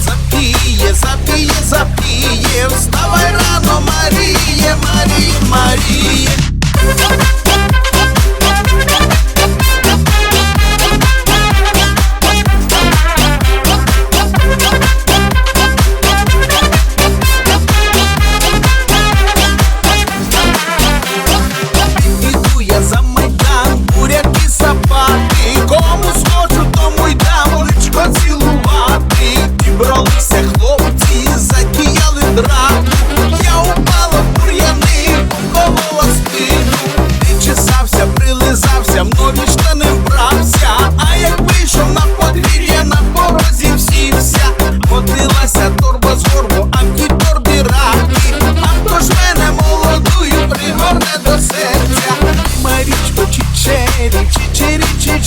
запіє, запіє, запіє, вставай рано, Марі.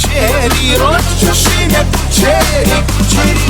Puceri, roccio, scine, puceri, puceri